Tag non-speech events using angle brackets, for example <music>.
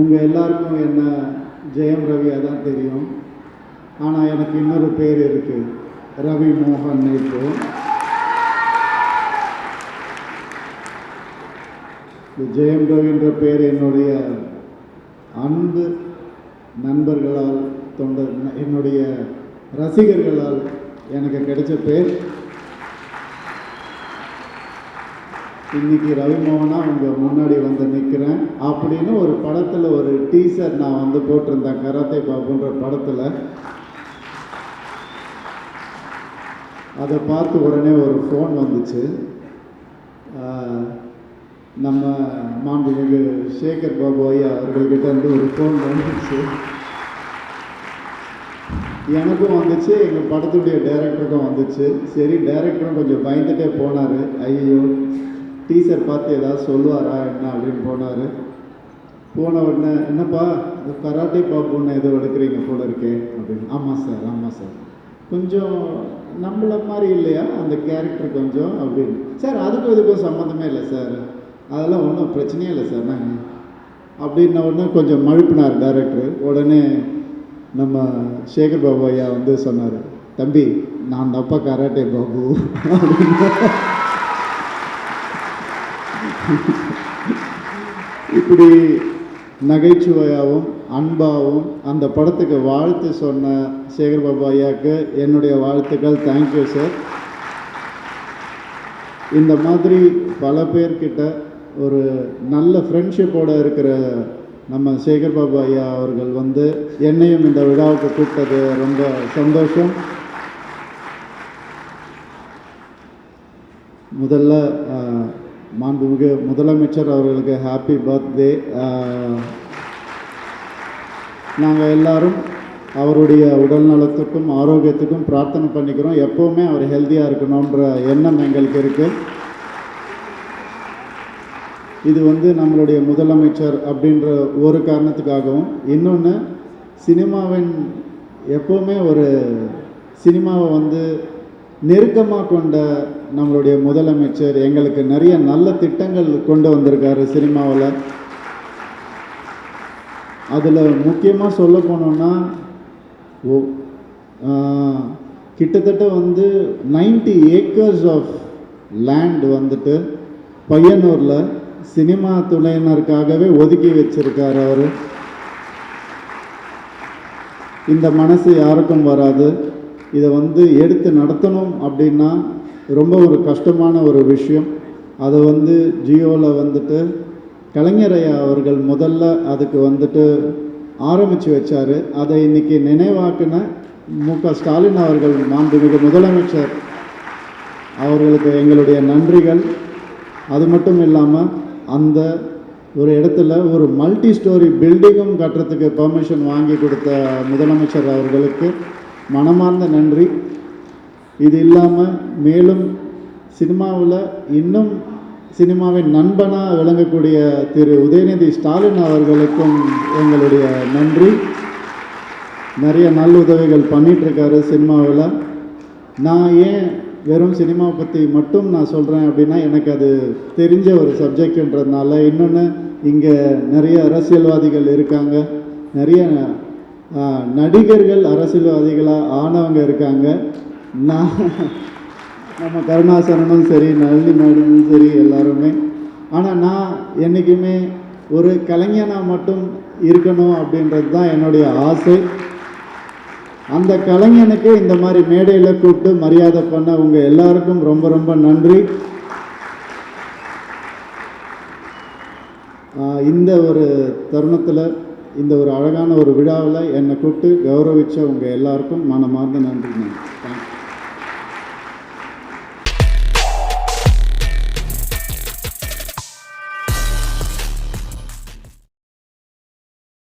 உங்கள் எல்லாருக்கும் என்ன ஜெயம் ரவியாக தான் தெரியும். ஆனால் எனக்கு இன்னொரு பேர் இருக்குது ரவி மோகன் நேற்று இந்த ஜெயம் ரவின்ற பேர் என்னுடைய அன்பு நண்பர்களால் தொண்டர் என்னுடைய ரசிகர்களால் எனக்கு கிடைச்ச பேர். இன்னைக்கு ரவிமோகனா உங்க முன்னாடி வந்து நிற்கிறேன் அப்படின்னு ஒரு படத்தில் ஒரு டீசர் நான் வந்து போட்டிருந்தேன். கராத்தே பாபுன்ற படத்தில். அதை பார்த்து உடனே ஒரு ஃபோன் வந்துச்சு. நம்ம மாண்புமிகு சேகர் பாபு ஐயா அவர்கள்கிட்ட இருந்து ஒரு ஃபோன் வந்துச்சு. எனக்கும் வந்துச்சு எங்கள் படத்துடைய டைரக்டருக்கும் வந்துச்சு. சரி டைரக்டரும் கொஞ்சம் பயந்துட்டே போனார். ஐயோ டீச்சர் பார்த்து ஏதாவது சொல்லுவாரா என்ன அப்படின்னு போனார். போன உடனே என்னப்பா இந்த கராட்டே பாப்புன்னு ஏதோ எடுக்கிறீங்க போல இருக்கே அப்படின்னு. ஆமாம் சார் ஆமாம் சார். கொஞ்சம் நம்மள மாதிரி இல்லையா அந்த கேரக்டர் கொஞ்சம் அப்படின்னு. சார் அதுக்கும் இதுக்கும் சம்மந்தமே இல்லை சார். அதெல்லாம் ஒன்றும் பிரச்சனையே இல்லை சார் நாங்கள் அப்படின்ன உடனே கொஞ்சம் மழுப்பினார் டேரக்டர் உடனே நம்ம சேகர் பாபு ஐயா வந்து சொன்னார் தம்பி நான் தப்பா கராட்டே பாபு. அப்படின்னு <laughs> இப்படி நகைச்சுவையாகவும் அன்பாகவும் அந்த படத்துக்கு வாழ்த்து சொன்ன சேகர்பாபு ஐயாவுக்கு என்னுடைய வாழ்த்துக்கள். தேங்க்யூ சார் இந்த மாதிரி பல பேர்கிட்ட ஒரு நல்ல ஃப்ரெண்ட்ஷிப்போடு இருக்கிற நம்ம சேகர்பாபு ஐயா அவர்கள் வந்து என்னையும் இந்த விழாவுக்கு கூப்பிட்டது ரொம்ப சந்தோஷம். முதல்ல மாண்புமிகு முதலமைச்சர் அவர்களுக்கு ஹாப்பி பர்த்டே நாங்கள் எல்லாரும் அவருடைய உடல் நலத்துக்கும் ஆரோக்கியத்துக்கும் பிரார்த்தனை பண்ணிக்கிறோம். எப்போவுமே அவர் ஹெல்த்தியாக இருக்கணுன்ற எண்ணம் எங்களுக்கு இருக்குது இது வந்து நம்மளுடைய முதலமைச்சர் அப்படின்ற ஒரு காரணத்துக்காகவும் இன்னொன்று சினிமாவின் எப்போவுமே ஒரு சினிமாவை வந்து நெருக்கமாக கொண்ட நம்மளுடைய முதலமைச்சர் எங்களுக்கு நிறைய நல்ல திட்டங்கள் கொண்டு வந்திருக்காரு சினிமாவில். அதில் முக்கியமாக சொல்ல போனோம்னா ஓ கிட்டத்தட்ட வந்து 90 ஏக்கர்ஸ் ஆஃப் லேண்ட் வந்துட்டு பையனூரில் சினிமா துணையினருக்காகவே ஒதுக்கி வச்சிருக்கார் அவர். இந்த மனசு யாருக்கும் வராது. இதை வந்து எடுத்து நடத்தணும் அப்படின்னா ரொம்ப ஒரு கஷ்டமான ஒரு விஷயம். அதை வந்து ஜியோவில் வந்துட்டு கலைஞரையா அவர்கள் முதல்ல அதுக்கு வந்துட்டு ஆரம்பித்து வச்சார். அதை இன்றைக்கி நினைவாக்குன மு க ஸ்டாலின் அவர்கள் மாண்புமிகு முதலமைச்சர் அவர்களுக்கு எங்களுடைய நன்றிகள். அது மட்டும் இல்லாமல் அந்த ஒரு இடத்துல ஒரு மல்டி ஸ்டோரி பில்டிங்கும் கட்டுறதுக்கு பெர்மிஷன் வாங்கி கொடுத்த முதலமைச்சர் அவர்களுக்கு மனமார்ந்த நன்றி. இது இல்லாமல் மேலும் சினிமாவில் இன்னும் சினிமாவின் நண்பனாக விளங்கக்கூடிய திரு உதயநிதி ஸ்டாலின் அவர்களுக்கும் எங்களுடைய நன்றி. நிறைய நல்லுதவிகள் பண்ணிகிட்ருக்காரு சினிமாவில். நான் ஏன் வெறும் சினிமா பற்றி மட்டும் நான் சொல்கிறேன் அப்படின்னா எனக்கு அது தெரிஞ்ச ஒரு சப்ஜெக்ட்ன்றதுனால இன்னொன்று இங்கே நிறைய அரசியல்வாதிகள் இருக்காங்க. நிறைய நடிகர்கள் அரசியல்வாதிகளாக ஆனவங்க இருக்காங்க. நான் நம்ம கருணாசரனும் சரி நளினி மேடமும் சரி எல்லாருமே. ஆனால் நான் என்றைக்குமே ஒரு கலைஞனாக மட்டும் இருக்கணும் அப்படின்றது தான் என்னுடைய ஆசை. அந்த கலைஞனுக்கு இந்த மாதிரி மேடையில் கூப்பிட்டு மரியாதை பண்ண உங்கள் எல்லாருக்கும் ரொம்ப ரொம்ப நன்றி. இந்த ஒரு தருணத்தில் இந்த ஒரு அழகான ஒரு விழாவில் என்னை கூப்பிட்டு கௌரவித்த உங்கள் எல்லாருக்கும் மனமார்ந்த நன்றி நன்றி